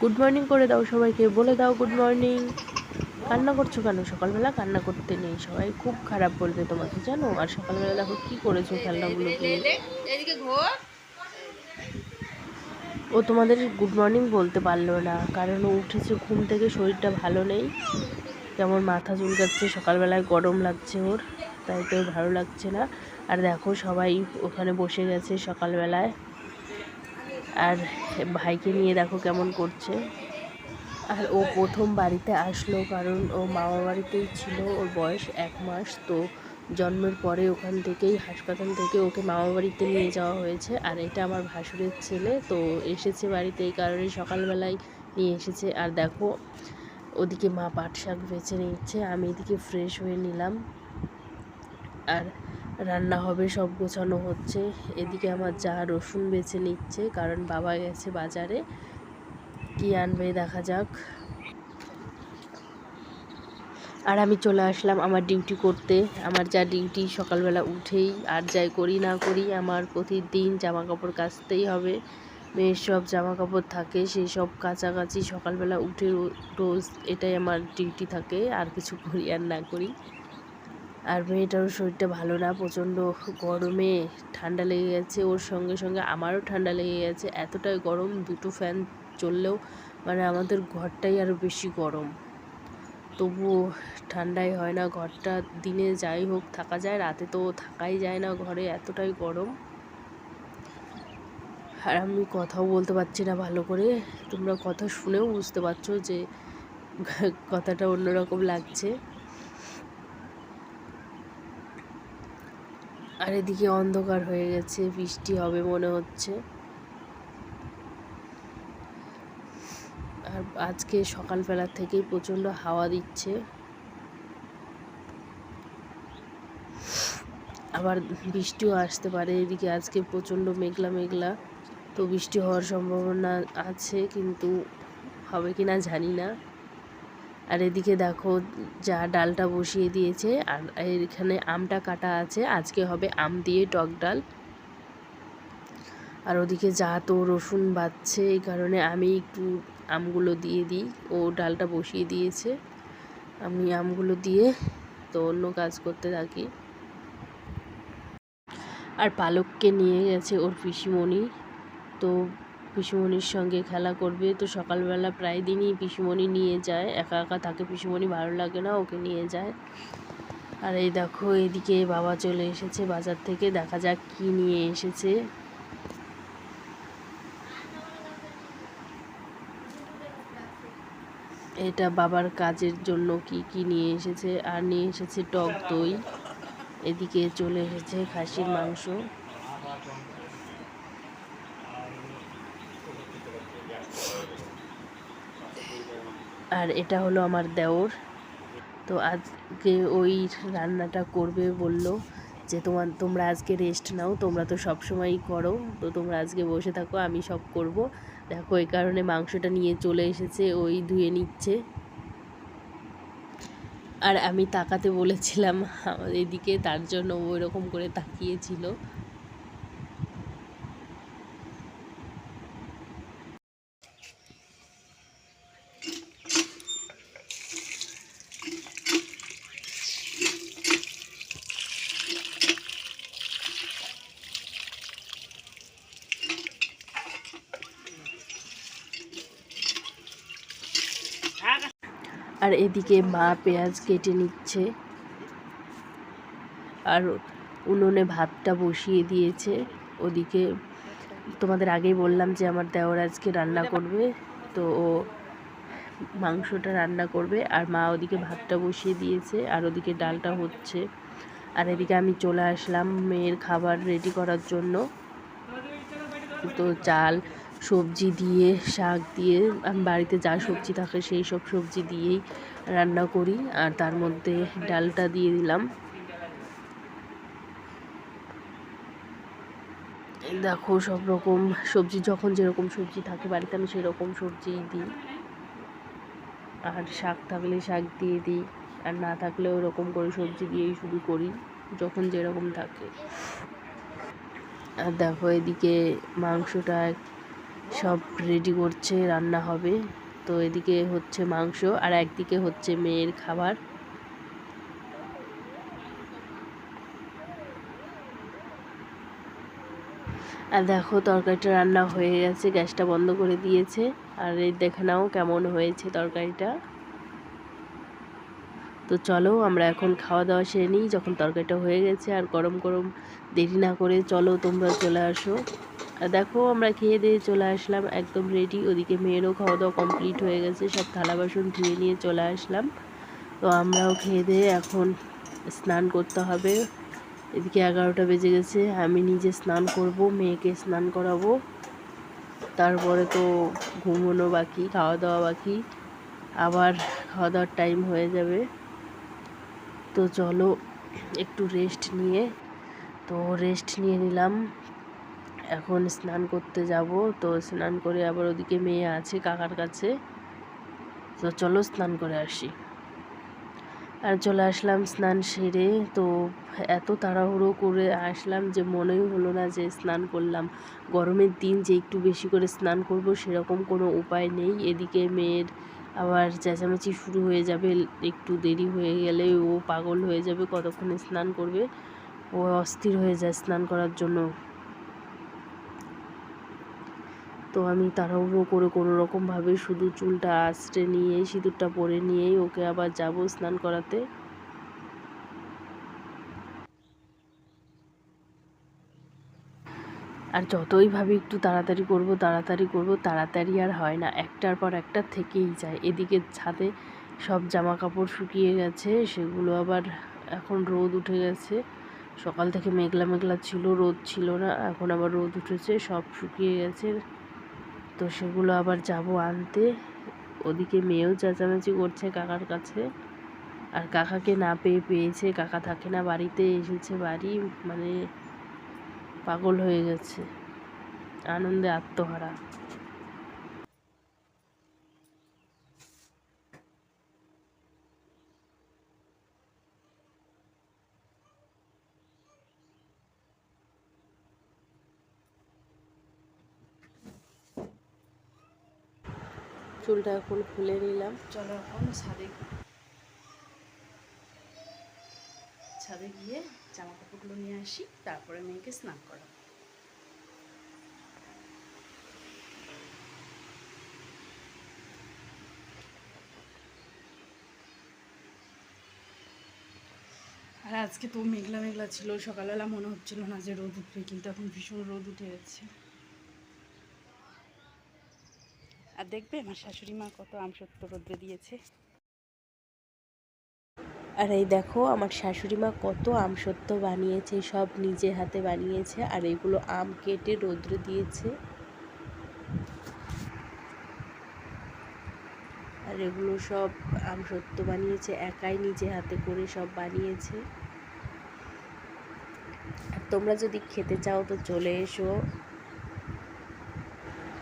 Good morning করে দাও সবাইকে, বলে দাও গুড মর্নিং কান্না করছ কেন? সকালবেলা কান্না করতে নেই। সবাই খুব খারাপ বলবে তোমাকে, জানো? আর সকালবেলা দেখো কি করেছ খেলনাগুলোকে এদিকে ও তোমাদের গুড মর্নিং বলতে পারল না, কারণ ও উঠেছে, ঘুম থেকে শরীরটা ভালো নেই। যেমন মাথা চুলকাচ্ছে, সকালবেলায় গরম লাগছে ওর, তাই তো ভালো লাগছে না। আর দেখো সবাই ওখানে বসে গেছে সকালবেলায়। আর ভাইকে নিয়ে দেখো কেমন করছে। আর ও প্রথম বাড়িতে আসলো কারণ ও মামা বাড়িতেই ছিল, ওর বয়স এক মাস। তো জন্মের পরে ওখান থেকেই, হাসপাতাল থেকে ওকে মামা বাড়িতে নিয়ে যাওয়া হয়েছে। আর এটা আমার ভাসুরের ছেলে, তো এসেছে বাড়িতে এই কারণে সকালবেলায় নিয়ে এসেছে। আর দেখো, ওদিকে মা পাট শাক বেছে নিচ্ছে, আমি এদিকে ফ্রেশ হয়ে নিলাম। আর রান্না হবে, সব গোছানো হচ্ছে। এদিকে আমার যা রসুন বেছে নিচ্ছে, কারণ বাবা গেছে বাজারে। কি আনবে দেখা যাক। আর আমি চলে আসলাম আমার ডিউটি করতে। আমার যা ডিউটি, সকালবেলা উঠেই আর যাই করি না করি, আমার প্রতিদিন জামা কাপড় কাচতেই হবে। মেয়ের সব জামা কাপড় থাকে সেই সব কাচাকাচি সকালবেলা উঠে রোজ এটাই আমার ডিউটি থাকে, আর কিছু করি আর না করি। আর মেয়েটারও শরীরটা ভালো না, প্রচণ্ড গরমে ঠান্ডা লেগে গেছে, ওর সঙ্গে সঙ্গে আমারও ঠান্ডা লেগে গেছে। এতটাই গরম, দুটো ফ্যান চললেও মানে আমাদের ঘরটাই আরও বেশি গরম। তবুও ঠান্ডাই হয় না, ঘরটা দিনে যাই হোক থাকা যায়, রাতে তো থাকাই যায় না ঘরে, এতটাই গরম। আর আমি কথাও বলতে পারছি না ভালো করে, তোমরা কথা শুনেও বুঝতে পারছ যে কথাটা অন্যরকম লাগছে। আর এদিকে অন্ধকার হয়ে গেছে, বৃষ্টি হবে মনে হচ্ছে। আর আজকে সকালবেলা থেকেই প্রচণ্ড হাওয়া দিচ্ছে। আবার বৃষ্টিও আসতে পারে, এদিকে আজকে প্রচণ্ড মেঘলা মেঘলা। তো বৃষ্টি হওয়ার সম্ভাবনা আছে, কিন্তু হবে কি না জানি না। আর এদিকে দেখো যা ডালটা বসিয়ে দিয়েছে, আর এখানে আমটা কাটা আছে। আজকে হবে আম দিয়ে টক ডাল। আর ওদিকে যা তো রসুন বাচ্ছে, এই কারণে আমি একটু আমগুলো দিয়ে দিই। ও ডালটা বসিয়ে দিয়েছে। আমি আমগুলো দিয়ে তো অন্য কাজ করতে থাকি। আর পালককে নিয়ে গেছে ওর পিসিমণি। তো পিসিমণির সঙ্গে খেলা করবে। তো সকালবেলা প্রায় দিনই পিসিমণি নিয়ে যায়। একা একা থাকে পিসিমণি, ভালো লাগে না, ওকে নিয়ে যায়। আর এই দেখো, এদিকে বাবা চলে এসেছে বাজার থেকে। দেখা যাক কি নিয়ে এসেছে। এটা বাবার কাজের জন্য কি কি নিয়ে এসেছে? আর নিয়ে এসেছে টক দই। এদিকে চলে এসেছে খাসির মাংস। আর এটা হলো আমার দেওর। তো আজকে ওই রান্নাটা করবে বলল যে তোমার তোমরা আজকে রেস্ট নাও, তোমরা তো সব সময়ই করো। তো তোমরা আজকে বসে থাকো, আমি সব করব। দেখো, এই কারণে মাংসটা নিয়ে চলে এসেছে, ওই ধুয়ে নিচ্ছে। আর আমি তাকাতে বলেছিলাম এদিকে তার জন্য ও এরকম করে তাকিয়েছিল। আর এদিকে মা পেঁয়াজ কেটে নিচ্ছে। আর উনুনে ভাতটা বসিয়ে দিয়েছে। ওদিকে তোমাদের আগেই বললাম যে আমার দেওর আজকে রান্না করবে। তো ও মাংসটা রান্না করবে আর মা ওদিকে ভাতটা বসিয়ে দিয়েছে আর ওদিকে ডালটা হচ্ছে। আর এদিকে আমি চলে আসলাম মেয়ের খাবার রেডি করার জন্য। তো চাল সবজি দিয়ে, শাক দিয়ে, আমি বাড়িতে যা সবজি থাকে সেই সব সবজি দিয়েই রান্না করি। আর তার মধ্যে ডালটা দিয়ে দিলাম। দেখো সব রকম সবজি, যখন যেরকম সবজি থাকে বাড়িতে আমি সেরকম সবজিই দিই। আর শাক থাকলে শাক দিয়ে দিই, আর না থাকলে ওরকম করে সবজি দিয়েই শুরু করি, যখন যেরকম থাকে। আর দেখো এদিকে মাংসটা সব রেডি করছে, রান্না হবে। তো এদিকে হচ্ছে মাংস আর একদিকে হচ্ছে মেয়ের খাবার। আর দেখো তরকারিটা রান্না হয়ে গেছে, গ্যাসটা বন্ধ করে দিয়েছে। আর এই দেখে নাও কেমন হয়েছে তরকারিটা। তো চলো আমরা এখন খাওয়া দাওয়া সেরে নিই, যখন তরকারিটা হয়ে গেছে আর গরম গরম দেরি না করে চলো তোমরা চলে আসো। দেখো আমরা খেয়ে দিয়ে চলে আসলাম, একদম রেডি ওদিকে মেয়েরও খাওয়া দাওয়া কমপ্লিট হয়ে গেছে, সব থালা বাসন ধুয়ে নিয়ে চলে আসলাম। তো আমরাও খেয়ে দিয়ে এখন স্নান করতে হবে। এদিকে এগারোটা বেজে গেছে, আমি নিজে স্নান করব, মেয়েকে স্নান করাবো। তারপরে তো ঘুমোনো বাকি খাওয়া দাওয়া বাকি। আবার খাওয়া দাওয়ার টাইম হয়ে যাবে। তো চলো একটু রেস্ট নিয়ে। তো রেস্ট নিয়ে নিলাম। এখন স্নান করতে যাব। তো স্নান করে আবার ওদিকে মেয়ে আছে কাকার কাছে। তো চলো স্নান করে আসি। আর চলে আসলাম স্নান সেরে। তো এত তাড়াহুড়ো করে আসলাম যে মনেই হলো না যে স্নান করলাম। গরমের দিন যে একটু বেশি করে স্নান করব সেরকম কোনো উপায় নেই। এদিকে মেয়ের আবার চেঁচামেচি শুরু হয়ে যাবে। একটু দেরি হয়ে গেলে ও পাগল হয়ে যাবে কতক্ষণে স্নান করবে। ও অস্থির হয়ে যায় স্নান করার জন্য। তো আমি তাড়াহুড়ো করে কোনো রকমভাবে শুধু চুলটা আঁচড়ে নিয়ে, সিঁদুরটা পরে নিয়েই ওকে আবার যাব স্নান করাতে। আর যতই ভাবি একটু তাড়াতাড়ি করব তাড়াতাড়ি করব, তাড়াতাড়ি আর হয় না। একটার পর একটা থেকেই যায়। এদিকে ছাদে সব জামা কাপড় শুকিয়ে গেছে, সেগুলো আবার এখন রোদ উঠে গেছে। সকাল থেকে মেঘলা মেঘলা ছিল, রোদ ছিল না, এখন আবার রোদ উঠেছে, সব শুকিয়ে গেছে। তো সেগুলো আবার যাব আনতে। ওদিকে মেয়েও চেঁচামেচি করছে কাকার কাছে। আর কাকাকে না পেয়ে পেয়েছে, কাকা থাকে না বাড়িতে, এসেছে বাড়ি মানে পাগল হয়ে গেছে। আনন্দে আত্মহারা। চুলটা এখন খুলে নিলাম। চলো এখন ছাদে ছাদে গিয়ে জামা কাপড়গুলো নিয়ে আসি, তারপরে মেয়েকে স্নান করাবো। আর আজকে তো মেঘলা মেঘলা ছিল, সকালবেলা মনে হচ্ছিল না যে রোদ উঠবে, কিন্তু এখন ভীষণ রোদ উঠে গেছে আর দেখবে? আমার শাশুড়ি মা কত আমসত্ব রোদ্রে দিয়েছে। আর এই দেখো, আমার শাশুড়ি মা কত আমসত্ত্ব বানিয়েছে, সব নিজে হাতে বানিয়েছে, আর এগুলো আম কেটে রৌদ্রে দিয়েছে। আর এগুলো সব আমসত্ত্ব বানিয়েছে, একাই নিজে হাতে করে সব বানিয়েছে। আর তোমরা যদি খেতে চাও তো চলে এসো।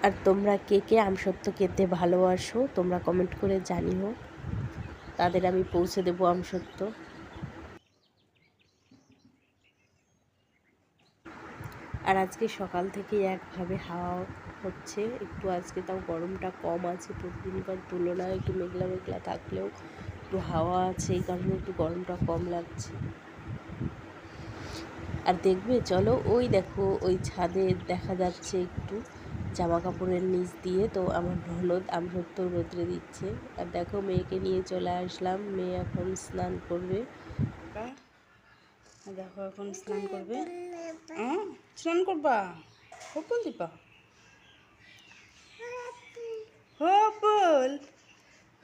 আর তোমরা কে কে আমসত্ত্ব খেতে ভালোবাসো, তোমরা কমেন্ট করে জানিও। তাদের আমি পৌঁছে দেবো আমসত্ত্ব। আর আজকে সকাল থেকে একভাবে হাওয়া হচ্ছে, একটু আজকে তাও গরমটা কম আছে, প্রতিদিনকার তুলনায় একটু মেঘলা মেঘলা থাকলেও একটু হাওয়া আছে, এই কারণে একটু গরমটা কম লাগছে। আর দেখবে, চলো ওই দেখো, ওই ছাদে দেখা যাচ্ছে একটু। জামা কাপড়ের নিচ দিয়ে, তো আমার ননদ আমসত্ব রোদ্রে দিচ্ছে। আর দেখো, মেয়েকে নিয়ে চলে আসলাম। মেয়ে এখন স্নান করবে। দেখো, এখন স্নান করবে। স্নান করবা? হপুল দিবা হপুল!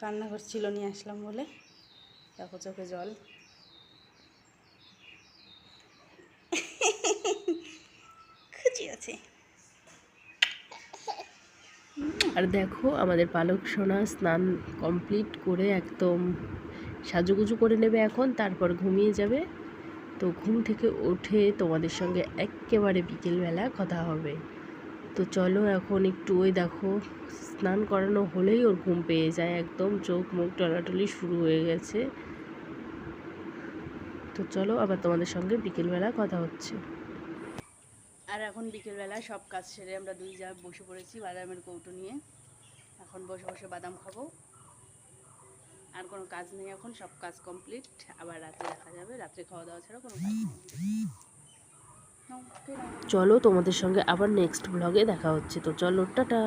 কান্না ছিল, নিয়ে আসলাম বলে। দেখো, চোখে জল। খুঁজি আছে। আর দেখো আমাদের পালক সোনা স্নান কমপ্লিট করে একদম সাজুগুজু করে নেবে এখন, তারপর ঘুমিয়ে যাবে। তো ঘুম থেকে উঠে তোমাদের সঙ্গে একেবারে বিকেলবেলা কথা হবে। তো চলো এখন একটু ওই দেখো, স্নান করানো হলেই ওর ঘুম পেয়ে যায় একদম, চোখ মুখ টলাটলি শুরু হয়ে গেছে। তো চলো আবার তোমাদের সঙ্গে বিকেলবেলা কথা হচ্ছে। এখন বিকেলবেলা সব কাজ সেরে আমরা দুই যা বসে পড়েছি বাদামের কৌটো নিয়ে। এখন বসে বসে বাদাম খাব। আর কোনো কাজ নেই এখন, সব কাজ কমপ্লিট। আবার রাতে দেখা যাবে, রাত্রে খাওয়া দাওয়া ছাড়া কোনো কাজ নেই। চলো তোমাদের সঙ্গে আবার নেক্সট ব্লগে দেখা হচ্ছে। তো চলো, টাটা।